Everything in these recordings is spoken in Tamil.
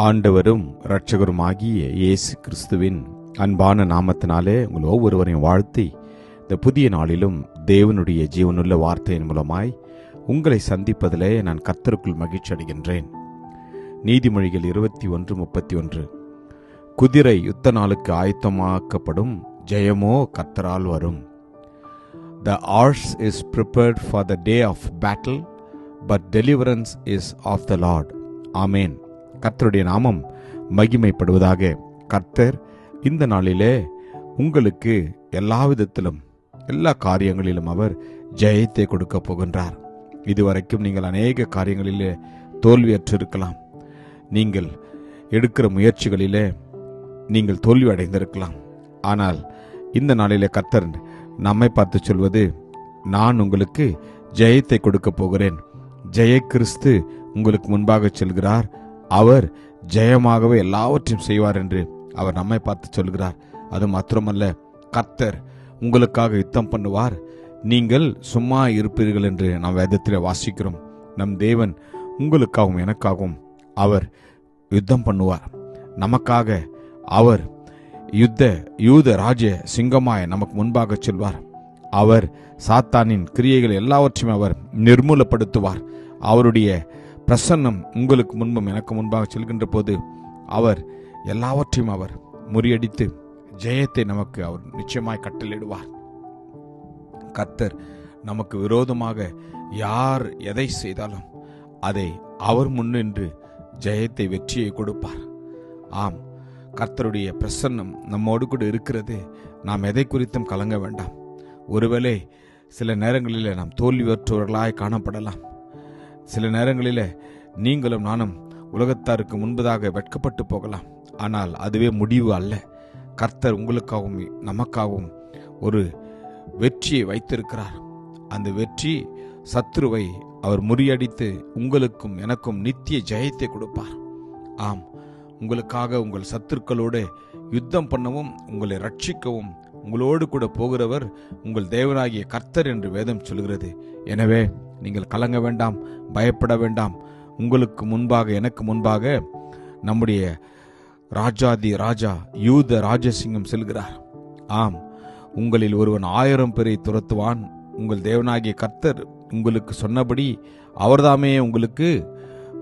ஆண்டவரும் இரட்சகருமாகிய இயேசு கிறிஸ்துவின் அன்பான நாமத்தினாலே உங்கள் ஒவ்வொருவரையும் வாழ்த்தி இந்த புதிய நாளிலும் தேவனுடைய ஜீவனுள்ள வார்த்தையின் மூலமாய் உங்களை சந்திப்பதிலே நான் கத்தருக்குள் மகிழ்ச்சி அடைகின்றேன். நீதிமொழிகள் இருபத்தி ஒன்று முப்பத்தி ஒன்று. குதிரை யுத்த நாளுக்கு ஆயத்தமாக்கப்படும் ஜெயமோ கத்தரால் வரும். The horse is prepared for the day of battle but deliverance is of the lord amen கர்த்தருடைய நாமம் மகிமைப்படுவதாக கர்த்தர் இந்த நாளிலே உங்களுக்கு எல்லா விதத்திலும் எல்லா காரியங்களிலும் அவர் ஜெயத்தை கொடுக்க போகின்றார். இதுவரைக்கும் நீங்கள் அநேக காரியங்களிலே தோல்வியற்றிருக்கலாம். நீங்கள் எடுக்கிற முயற்சிகளிலே நீங்கள் தோல்வி அடைந்திருக்கலாம் ஆனால் இந்த நாளிலே கர்த்தர் நம்மை பார்த்து சொல்வது நான் உங்களுக்கு ஜெயத்தை கொடுக்க போகிறேன். ஜெய கிறிஸ்து உங்களுக்கு முன்பாக செல்கிறார். அவர் ஜெயமாகவே எல்லாவற்றையும் செய்வார் என்று அவர் நம்மை பார்த்து சொல்கிறார். அது மாத்திரமல்ல கர்த்தர் உங்களுக்காக யுத்தம் பண்ணுவார். நீங்கள் சும்மா இருப்பீர்கள் என்று நாம் வேதத்தில் வாசிக்கிறோம். நம் தேவன் உங்களுக்காகவும் எனக்காகவும் அவர் யுத்தம் பண்ணுவார். நமக்காக அவர் யுத்த யூத ராஜ சிங்கமாய நமக்கு முன்பாக செல்வார். அவர் சாத்தானின் கிரியைகள் எல்லாவற்றையும் அவர் நிர்மூலப்படுத்துவார். அவருடைய பிரசன்னம் உங்களுக்கு முன்பும் எனக்கு முன்பாக செல்கின்ற போது அவர் எல்லாவற்றையும் அவர் முறியடித்து ஜெயத்தை நமக்கு அவர் நிச்சயமாய் கட்டளிடுவார் கர்த்தர் நமக்கு விரோதமாக யார் எதை செய்தாலும் அதை அவர் முன்னின்று ஜெயத்தை வெற்றியை கொடுப்பார். ஆம் கர்த்தருடைய பிரசன்னம் நம்மோடு கூட இருக்கிறது. நாம் எதை குறித்தும் கலங்க வேண்டாம். ஒருவேளை சில நேரங்களில் நாம் தோல்வியற்றவர்களாய் காணப்படலாம். சில நேரங்களில் நீங்களும் நானும் உலகத்தாருக்கு முன்பதாக வெட்கப்பட்டு போகலாம். ஆனால் அதுவே முடிவு அல்ல. கர்த்தர் உங்களுக்காகவும் நமக்காகவும் ஒரு வெற்றியை வைத்திருக்கிறார். அந்த வெற்றி சத்ருவை அவர் முறியடித்து உங்களுக்கும் எனக்கும் நித்திய ஜெயத்தை கொடுப்பார். ஆம் உங்களுக்காக உங்கள் சத்துருக்களோடு யுத்தம் பண்ணவும் உங்களை ரட்சிக்கவும் உங்களோடு கூட போகிறவர் உங்கள் தேவனாகிய கர்த்தர் என்று வேதம் சொல்கிறது. எனவே நீங்கள் கலங்க வேண்டாம் பயப்பட வேண்டாம். உங்களுக்கு முன்பாக எனக்கு முன்பாக நம்முடைய ராஜாதி ராஜா யூத ராஜசிங்கம் செல்கிறார். ஆம் உங்களில் ஒருவன் ஆயிரம் பேரை துரத்துவான். உங்கள் தேவனாகிய கர்த்தர் உங்களுக்கு சொன்னபடி அவர்தாமே உங்களுக்கு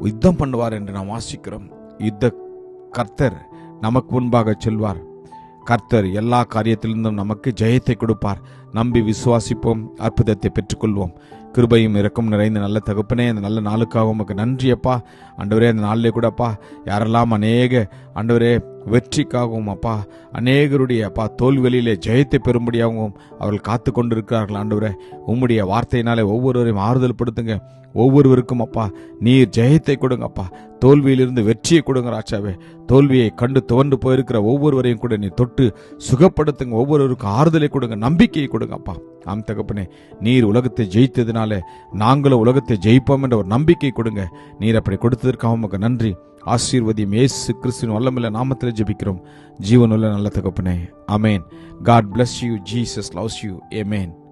யுத்தம் பண்ணுவார் என்று நாம் வாசிக்கிறோம் யுத்த கர்த்தர் நமக்கு முன்பாக செல்வார். கர்த்தர் எல்லா காரியத்திலிருந்தும் நமக்கு ஜெயத்தை கொடுப்பார். நம்பி விசுவாசிப்போம் அற்புதத்தை பெற்றுக்கொள்வோம். கிருபையும் இறக்கும் நிறைந்த நல்ல தகுப்பனே அந்த நல்ல நாளுக்காக உமக்கு நன்றியப்பா. அண்டவரே அந்த நாளிலே கூடப்பா யாரெல்லாம் அநேக அண்டவரே வெற்றிக்காகவும் அப்பா அநேகருடைய அப்பா தோல்விகளிலே ஜெயத்தை பெறும்படியாகவும் அவர்கள் காத்து கொண்டிருக்கிறார்கள் ஆண்டவரே உம்முடைய வார்த்தையினாலே ஒவ்வொருவரையும் ஆறுதல் படுத்துங்க. ஒவ்வொருவருக்கும் அப்பா நீர் ஜெயத்தை கொடுங்க அப்பா. தோல்வியிலிருந்து வெற்றியை கொடுங்க ராஜாவே. தோல்வியை கண்டு துவண்டு போயிருக்கிற ஒவ்வொருவரையும் கூட நீ தொட்டு சுகப்படுத்துங்க. ஒவ்வொருவருக்கும் ஆறுதலை கொடுங்க நம்பிக்கையை கொடுங்க அப்பா. ஆம் தகப்பனே நீர் உலகத்தை ஜெயித்ததுனால நாங்களும் உலகத்தை ஜெயிப்போம் என்ற ஒரு நம்பிக்கை கொடுங்க. நீர் அப்படி கொடுத்ததற்காக உமக்கு நன்றி. ஆசீர்வதியும் ஏசு கிறிஸ்துவின் வல்லமில்ல நாமத்தில் ஜெபிக்கிறோம். ஜீவனுள்ள நல்ல தகப்பனே. Amen God bless you Jesus loves you amen